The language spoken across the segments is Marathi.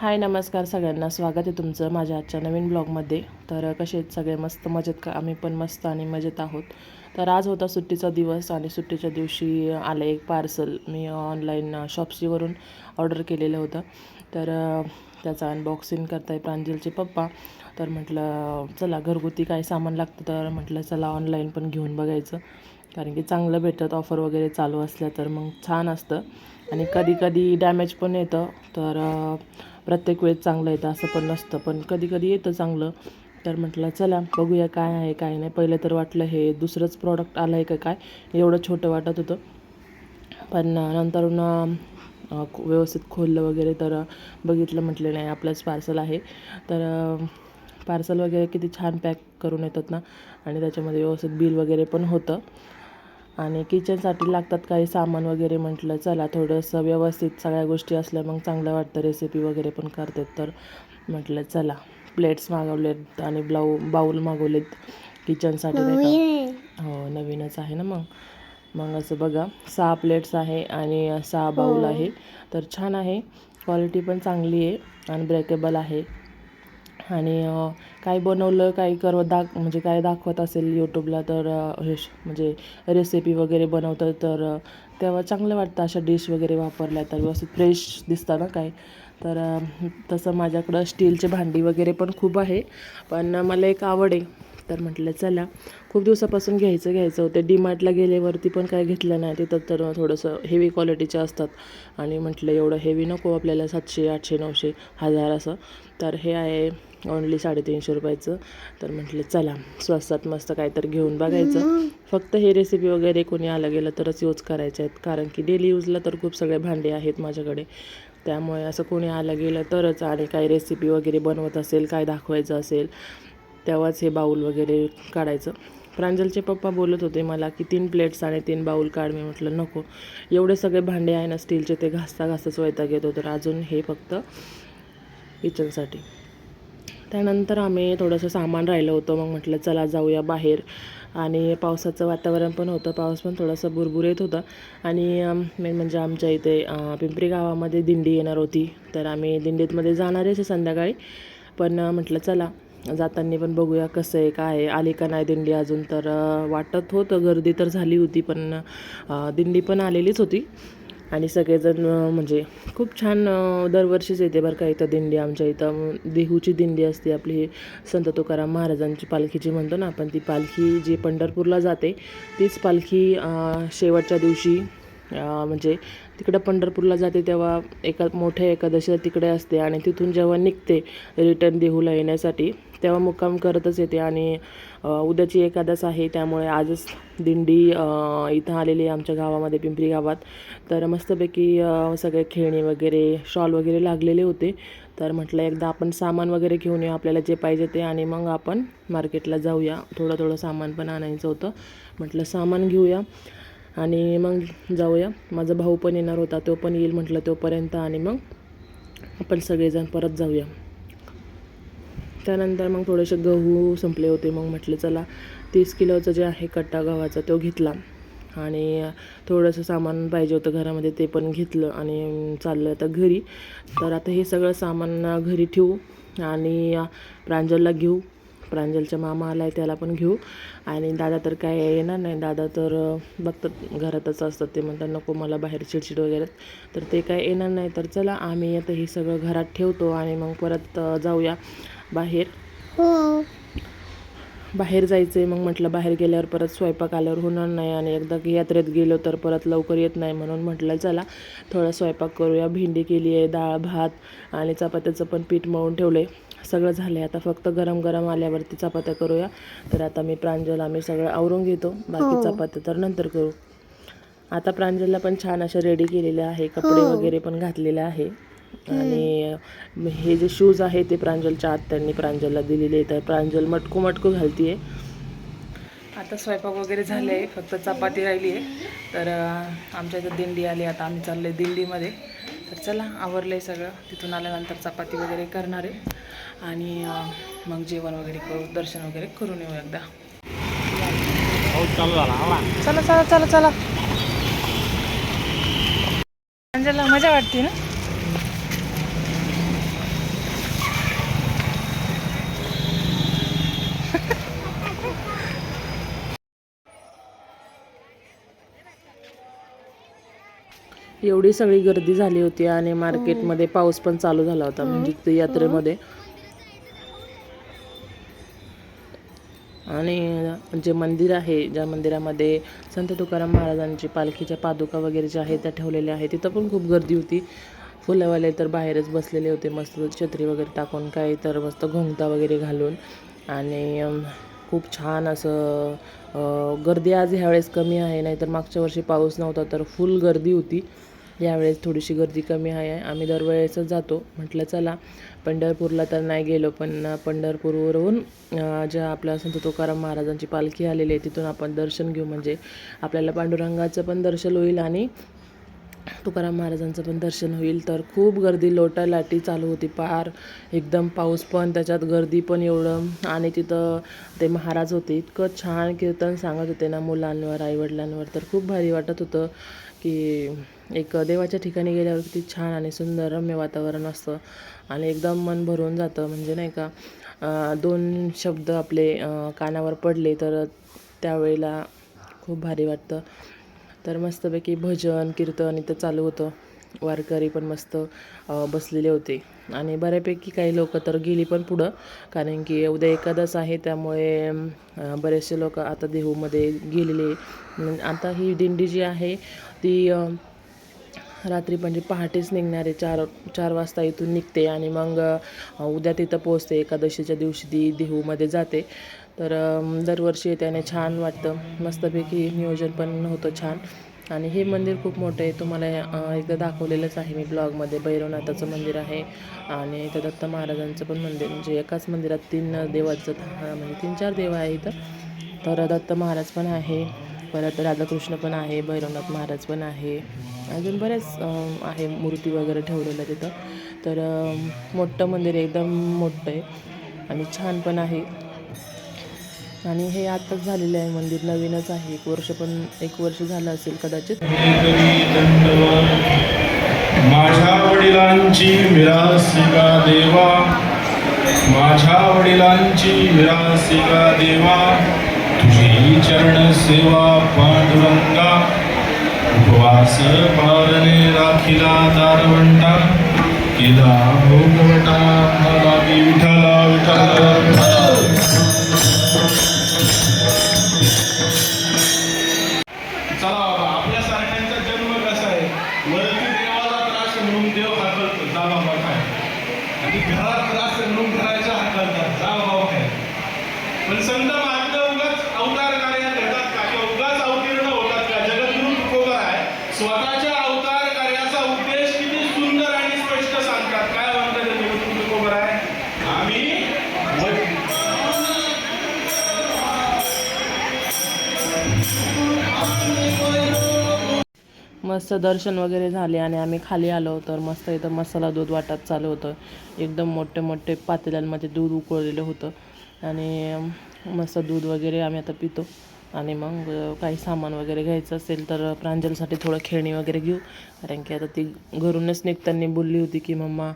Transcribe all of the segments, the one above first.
हाय नमस्कार सगळ्यांना. स्वागत आहे तुमचं माझ्या आजच्या नवीन ब्लॉगमध्ये. तर कसे आहेत सगळे? मस्त मजेत का? आम्ही पण मस्त आणि मजेत आहोत. तर आज होता सुट्टीचा दिवस आणि सुट्टीच्या दिवशी आलं एक पार्सल. मी ऑनलाईन शॉप्सीवरून ऑर्डर केलेलं होतं. तर त्याचं अनबॉक्सिंग करताय प्रांजलचे पप्पा. तर म्हटलं चला घरगुती काही सामान लागतं तर म्हटलं चला ऑनलाईन पण घेऊन बघायचं. कारण की चांगलं भेटत ऑफर वगैरे चालू असल्या तर मग छान असतं. आणि कधी कधी डॅमेज पण येतं. तर प्रत्येक वेळेस चांगलं येतं असं पण नसतं. पण कधी कधी येतं चांगलं. तर म्हटलं चला बघूया काय आहे काय नाही. पहिलं तर वाटलं हे दुसरंच प्रॉडक्ट आलं आहे का काय एवढं छोटं वाटत होतं. पण नंतर व्यवस्थित खोललं वगैरे तर बघितलं म्हटलं नाही आपलंच पार्सल आहे. तर पार्सल वगैरे किती छान पॅक करून येतात ना. आणि त्याच्यामध्ये व्यवस्थित बिल वगैरे पण होतं. आणि किचनसाठी लागतात काही सामान वगैरे म्हटलं चला थोडंसं व्यवस्थित सगळ्या गोष्टी असल्या मग चांगलं वाटतं रेसिपी वगैरे पण करतात. तर म्हटलं चला प्लेट्स मागवलेत आणि ब्लाऊ बाऊल मागवलेत किचनसाठी नाही का? हो नवीनच आहे ना मग. मग असं बघा सहा प्लेट्स आहे आणि सहा बाऊल आहे तर छान आहे. क्वालिटी पण चांगली आहे अनब्रेकेबल आहे. आणि काय बनवलं काय करत दाख म्हणजे काय दाखवत असेल यूट्यूबला तर हे म्हणजे रेसिपी वगैरे बनवतं तर तेव्हा चांगलं वाटतं अशा डिश वगैरे वापरल्या तर. व्यवस्थित फ्रेश दिसतं ना काय? तर तसं माझ्याकडं स्टीलचे भांडी वगैरे पण खूप आहे. पण मला एक आवड आहे. तर म्हटलं चला खूप दिवसापासून घ्यायचं घ्यायचं होतं. डीमार्टला गेल्यावरती पण काय घेतलं नाही. तिथं तर थोडंसं हेवी क्वालिटीचे असतात. आणि म्हटलं एवढं हेवी नको आपल्याला सातशे आठशे नऊशे हजार असं. तर हे आहे ओन्ली साडेतीनशे रुपयाचं. तर म्हटलं चला स्वस्तात मस्त काहीतरी घेऊन बघायचं. फक्त हे रेसिपी वगैरे कोणी आलं गेलं तरच यूज करायचे आहेत. कारण की डेली यूजला तर खूप सगळे भांडे आहेत माझ्याकडे. त्यामुळे असं कोणी आलं गेलं तरच आणि काही रेसिपी वगैरे बनवत असेल काय दाखवायचं असेल तेव्हाच हे बाऊल वगैरे काढायचं. प्रांजलचे पप्पा बोलत होते मला की तीन प्लेट्स आणि तीन बाऊल काढ. मी म्हटलं नको. एवढे सगळे भांडे आहे ना स्टीलचे ते घासता घासताच वैताग येतो. तर अजून हे फक्त किचनसाठी त्यानंतर आम्ही थोडंसं सामान राहिलं होतं. मग म्हटलं चला जाऊया बाहेर. आणि पावसाचं वातावरण पण होतं. पाऊस पण थोडासा भुरभुरेत होता. आणि मेन म्हणजे आमच्या इथे पिंपरी गावामध्ये दिंडी येणार होती. तर आम्ही दिंडीतमध्ये जाणारच आहे संध्याकाळी. पण म्हटलं चला जाताना पण बघूया कसं आहे काय आहे. आली का नाही दिंडी अजून? तर वाटत होतं. गर्दी तर झाली होती पण दिंडी पण आलेलीच होती. आणि सगळेजण म्हणजे खूप छान दरवर्षीच येते बरं का इथं दिंडी आमच्या इथं. देहूची दिंडी असते आपली ही संत तुकाराम महाराजांची पालखी जी म्हणतो ना आपण ती पालखी जी पंढरपूरला जाते तीच पालखी शेवटच्या दिवशी म्हणजे तिकडं पंढरपूरला जाते तेव्हा एका मोठ्या एकादशीला तिकडे असते आणि तिथून जेव्हा निघते रिटर्न देहूला येण्यासाठी तेव्हा मुक्काम करतच येते आणि उद्याची एकादश आहे त्यामुळे आजच दिंडी इथं आलेली आहे आमच्या गावामध्ये पिंपरी गावात. तर मस्तपैकी सगळे खेळणी वगैरे शॉल वगैरे लागलेले होते. तर म्हटलं एकदा आपण सामान वगैरे घेऊन येऊ आपल्याला जे पाहिजे ते आणि मग आपण मार्केटला जाऊया. थोडं थोडं सामान पण आणायचं होतं. म्हटलं सामान घेऊया. आणि मग जाऊया. माझा भाऊ पण येणार होता तो पण येईल म्हटलं तोपर्यंत आणि मग आपण सगळेजण परत जाऊया. त्यानंतर मग थोडेसे गहू संपले होते मग म्हटलं चला तीस किलोचं जे आहे कट्टा गव्हाचा तो घेतला. आणि थोडंसं सामान पाहिजे होतं घरामध्ये ते पण घेतलं आणि चाललं आता घरी. तर आता हे सगळं सामान घरी ठेवू आणि प्रांजलला घेऊ. प्रांजलच्या मामा आला आहे त्याला पण घेऊ. आणि दादा तर काय येणार नाही. दादा तर बघतात घरातच असतात. ते म्हणतात नको मला बाहेर चिडचिड वगैरे. तर ते काय येणार नाही. तर चला आम्ही आता हे सगळं घरात ठेवतो आणि मग परत जाऊया बाहेर. हो. बाहेर जायचं आहे मग म्हटलं बाहेर गेल्यावर परत स्वयंपाक आल्यावर होणार नाही. आणि एकदा यात्रेत गेलो तर परत लवकर येत नाही. म्हणून म्हटलं चला थोडा स्वयंपाक करूया. भेंडी केली आहे डाळ भात आणि चपात्याचं पण पीठ मळून ठेवलं आहे सगळं झालं आहे आता फक्त गरम गरम आल्यावरती चपात्या करूया. तर आता मी प्रांजल आम्ही सगळं आवरून घेतो. बाकी चपात्या तर नंतर करू. आता प्रांजलला पण छान अशा रेडी केलेल्या आहे. कपडे वगैरे पण घातलेले आहे. आणि हे जे शूज आहे ते प्रांजलच्या आत्यांनी प्रांजलला दिलेले तर प्रांजल मटकू मटकू घालतीये. आता स्वयंपाक वगैरे झाले आहे फक्त चपाती राहिली आहे तर आमच्या इथं दिंडी आली. आता आम्ही चाललो दिंडीमध्ये. तर चला आवरलं आहे सगळं. तिथून आल्यानंतर चपाती वगैरे करणार आहे. आणि मग जेवण वगैरे करू दर्शन वगैरे करून येऊ एकदा. चला चला चला चला. अंजलला मजा वाटते ना? एवढी सगळी गर्दी झाली होती आणि मार्केटमध्ये पाऊस पण चालू झाला होता म्हणजे ते यात्रेमध्ये. आणि जे मंदिर आहे ज्या मंदिरामध्ये संत तुकाराम महाराजांची पालखीच्या पादुका वगैरे ज्या आहेत त्या ठेवलेल्या आहेत तिथं पण खूप गर्दी होती. फुलंवाले तर बाहेरच बसलेले होते मस्त छत्री वगैरे टाकून काही तर मस्त घोंगता वगैरे घालून. आणि खूप छान असं गर्दी आज ह्यावेळेस कमी आहे नाहीतर मागच्या वर्षी पाऊस नव्हता तर फुल गर्दी होती. यावेळेस थोडीशी गर्दी कमी आहे. आम्ही दरवेळेसच जातो. म्हटलं चला पंढरपूरला तर नाही गेलो पण पंढरपूरवरून ज्या आपल्या संत तुकाराम महाराजांची पालखी आलेली आहे तिथून आपण दर्शन घेऊ. म्हणजे आपल्याला पांडुरंगाचं पण दर्शन होईल आणि तुकाराम महाराजांचं पण दर्शन होईल. तर खूप गर्दी लोटा लाटी चालू होती पार. एकदम पाऊस पण त्याच्यात गर्दी पण एवढं. आणि तिथं ते महाराज होते इतकं छान कीर्तन सांगत होते ना मुलांवर आईवडिलांवर. तर खूप भारी वाटत होतं की एक देवाच्या ठिकाणी गेल्यावर किती छान आणि सुंदर रम्य वातावरण असतं. आणि एकदम मन भरून जातं म्हणजे नाही का दोन शब्द आपले कानावर पडले तर त्यावेळेला खूप भारी वाटतं. तर मस्तपैकी भजन कीर्तन इथं चालू होतं. वारकरी पण मस्त बसलेले होते. आणि बऱ्यापैकी काही लोक तर गेली पण पुढं. कारण की उद्या एकादश आहे त्यामुळे बरेचसे लोक आता देहूमध्ये गेलेले. आता ही दिंडी जी आहे ती रात्री म्हणजे पहाटेच निघणारे. चार चार वाजता इथून निघते आणि मग उद्या तिथं पोचते एकादशीच्या दिवशी ती देहूमध्ये जाते. तर दरवर्षी त्याने छान वाटतं. मस्तपैकी नियोजन पण होतं छान. आणि हे मंदिर खूप मोठं आहे. तुम्हाला एकदा दाखवलेलंच आहे मी ब्लॉगमध्ये. भैरवनाथाचं मंदिर आहे आणि इथं दत्त महाराजांचं पण मंदिर म्हणजे एकाच मंदिरात तीन देवाचं म्हणजे तीन चार देव आहे इथं. तर दत्त महाराज पण आहे. परत राधाकृष्ण पण आहे. भैरवनाथ महाराज पण आहे. अजून बरेच आहे मूर्ती वगैरे ठेवलेल्या तिथं. तर मोठं मंदिर एकदम मोठं आहे. आणि छान पण आहे. आणि हे आत्ताच झालेलं आहे मंदिर नवीनच आहे. एक वर्ष पण एक वर्ष झालं असेल कदाचित. माझ्या वडिलांची मिरासिका देवा. माझ्या वडिलांची मिरासिका देवा. तुझी चरण सेवा पांडुरंगा. उपवास पारणे राखिला दारवंटा. केला भोगवटा मला संत उगाच अवतार का? किंवा उगाच अवतीर्ण होतात का? जगद्गुरु तुकोबर आहे? स्वतःच्या अवतार कार्याचा उद्देश किती सुंदर आणि स्पष्ट सांगतात. काय म्हणतात जगद्गुरु तुकोबर आहे? आम्ही मस्त दर्शन वगैरे झाले आणि आम्ही खाली आलो तर मस्त इथं मसाला दूध वाटत चालू होतं. एकदम मोठे मोठे पातेल्यांमध्ये दूध उकळलेलं होतं. आणि मस्त दूध वगैरे आम्ही आता पितो. आणि मग काही सामान वगैरे घ्यायचं असेल तर प्रांजलसाठी थोडं खेळणी वगैरे घेऊ. कारण की आता ती घरूनच निघताना बोलली होती की मम्मा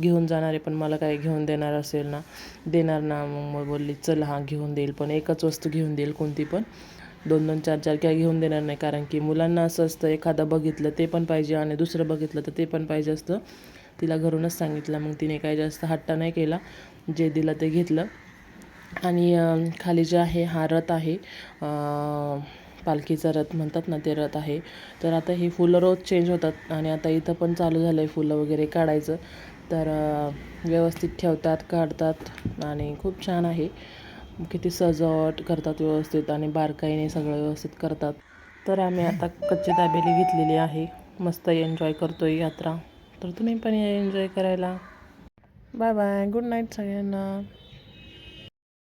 घेऊन जाणार आहे पण मला काही घेऊन देणार असेल ना? देणार ना मग मग बोलली चल हां घेऊन देईल पण एकच वस्तू घेऊन देईल कोणती पण. दोन दोन चार चार काय घेऊन देणार नाही कारण की मुलांना असं असतं एखादं बघितलं ते पण पाहिजे आणि दुसरं बघितलं तर ते पण पाहिजे असतं. तिला घरूनच सांगितलं मग तिने काही जास्त हट्टा नाही केला. जे दिलं ते घेतलं. आणि खाली जे आहे हा रथ आहे. पालखीचा रथ म्हणतात ना ते रथ आहे. तर आता ही फुलं रोज चेंज होतात आणि आता इथं पण चालू झालं आहे फुलं वगैरे काढायचं. तर व्यवस्थित ठेवतात काढतात आणि खूप छान आहे. किती सजावट करतात व्यवस्थित आणि बारकाईने सगळं व्यवस्थित करतात. तर आम्ही आता कच्ची दाबेली घेतलेली आहे. मस्त एन्जॉय करतो आहे यात्रा. तर तुम्ही पण या एन्जॉय करायला. बाय बाय गुड नाईट सगळ्यांना.